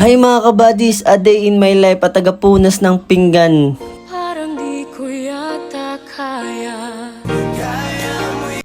Hi mga kabadis, a day in my life at tagapunas ng pinggan. Parang di ko yata kaya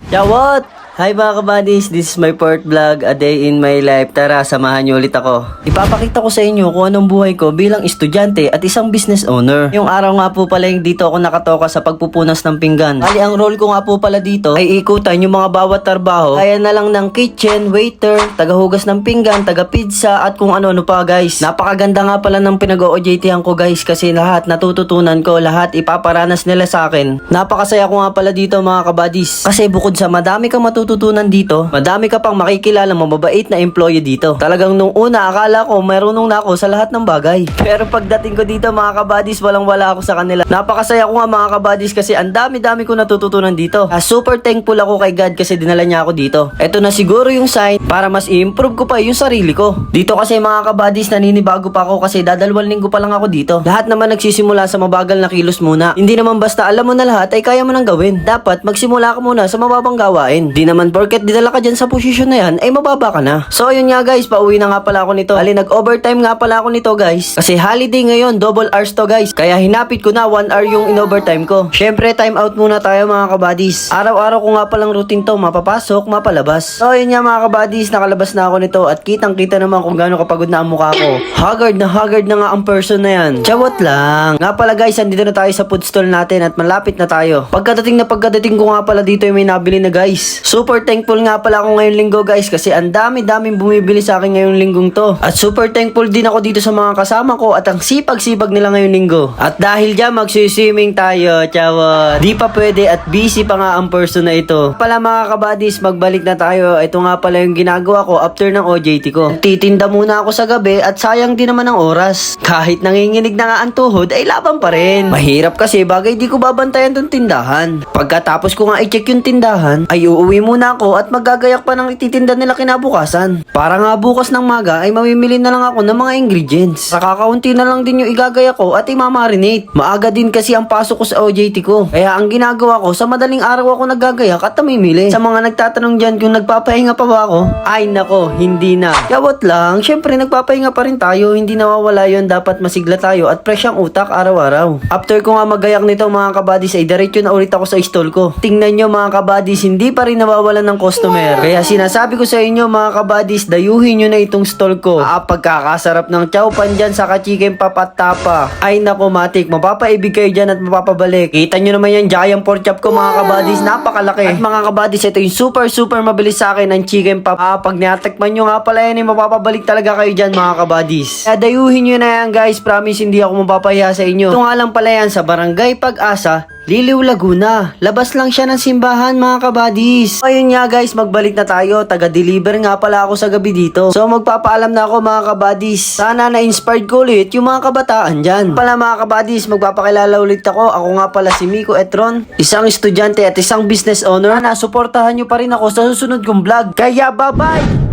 Yawat! Hi mga kabadis, this is my fourth vlog, a day in my life. Tara, samahan niyo ulit ako. Ipapakita ko sa inyo kung anong buhay ko bilang estudyante at isang business owner. Yung araw nga po pala yung dito ako nakatoka sa pagpupunas ng pinggan. Bali, ang role ko nga po pala dito ay ikutan yung mga bawat trabaho. Kaya na lang ng kitchen, waiter, tagahugas ng pinggan, taga-pizza at kung ano-ano pa guys. Napakaganda nga pala ng pinag-OJT ko guys kasi lahat natututunan ko, lahat ipaparanas nila sa akin. Napakasaya ko nga pala dito mga kabadis. Kasi bukod sa madami kang matututunan dito, madami ka pang makikilala mababait na employee dito. Talagang nung una akala ko marunong na ako sa lahat ng bagay. Pero pagdating ko dito mga kabadis, walang wala ako sa kanila. Napakasaya ko nga mga kabadis kasi ang dami-dami ko natututunan dito. Ah, super thankful ako kay God kasi dinala niya ako dito. Ito na siguro yung sign para mas i-improve ko pa yung sarili ko. Dito kasi mga kabadis, naninibago pa ako kasi dadalawang linggo pa lang ako dito. Lahat naman nagsisimula sa mabagal na kilos muna. Hindi naman basta alam mo na lahat ay kaya mo nang gawin. Dapat magsimula ka muna sa mababang gawain. Di naman porket dinala ka dyan sa posisyon na yan ay mababa ka na. So ayun nga guys, pauwi na nga pala ako nito. Ali nag-overtime nga pala ako nito guys. Kasi holiday ngayon, double hours to guys. Kaya hinapit ko na 1 hour yung in-overtime ko. Syempre time out muna tayo mga kabadis. Araw-araw ko nga palang routine to, mapapasok, mapalabas. So ayun nga mga kabadis, nakalabas na ako nito at kitang-kita naman kung gaano kapagod na ang mukha ko. Haggard na haggard na nga ang person na yan. Chawat lang. Nga pala guys, andito na tayo sa food stall natin at malapit na tayo. Pagkadating na pagkadating ko nga pala dito ay may nabili na guys. Super thankful nga pala ako ngayong linggo guys kasi ang dami-daming bumibili sa akin ngayong linggong to. At super thankful din ako dito sa mga kasama ko at ang sipag-sipag nila ngayong linggo. At dahil dyan magsiswimming tayo, chawat. Di pa pwede at busy pa nga ang person na ito. Pala mga kabadis, magbalik na tayo. Ito nga pala yung ginagawa ko after ng OJT ko. Titinda muna ako sa gabi at sayang din naman ang oras. Kahit nanginginig na nga ang tuhod, ay laban pa rin. Mahirap kasi bagay di ko babantayan tong tindahan. Pagkatapos ko nga i-check yung tindahan, ay uuwi muna ako at magagayak pa ng ititinda nila kinabukasan. Para nga bukas ng maga ay mamimili na lang ako ng mga ingredients. Sa kakaunti na lang din yung igagaya ko at imamarinate. Maaga din kasi ang pasok ko sa OJT ko. Kaya ang ginagawa ko, sa madaling araw ako naggagayak at namimili. Sa mga nagtatanong dyan kung nagpapahinga pa ba ako, ay nako, hindi na. Yawat lang, syempre nagpapahinga pa rin tayo, hindi nawawala yon dapat masigla tayo at fresh ang utak araw-araw. After ko nga magayak nito mga kabadis ay diretso na ulit ako sa stall ko. Tingnan nyo mga kabadis, hindi pa rin nawawalan ng customer. Kaya sinasabi ko sa inyo mga kabadis, dayuhin nyo na itong stall ko. Ah, pagkakasarap ng chowpan dyan sa chicken pap at tapa. Ay nako matik, mapapaibig kayo dyan at mapapabalik. Kita nyo naman yan giant pork chop ko mga kabadis, napakalaki. At mga kabadis, ito yung super super mabilis sa akin ng chicken pap. Ah, pag natakman nyo nga pala yan, eh, mapapabalik talaga kayo dyan mga kabadis. Kaya dayuhin nyo na yan guys, promise hindi ako mapapahiya sa inyo. Ito nga lang pala yan sa Barangay Pag-asa, Liliw Laguna. Labas lang siya ng simbahan mga kabadis. Ayun nga guys, magbalik na tayo. Taga-deliver nga pala ako sa gabi dito. So magpapaalam na ako mga kabadis. Sana na-inspired ko ulit yung mga kabataan dyan. Pala mga kabadis, magpapakilala ulit ako. Ako nga pala si Miko Etron. Isang estudyante at isang business owner. Na suportahan nyo pa rin ako sa susunod kong vlog. Kaya bye-bye!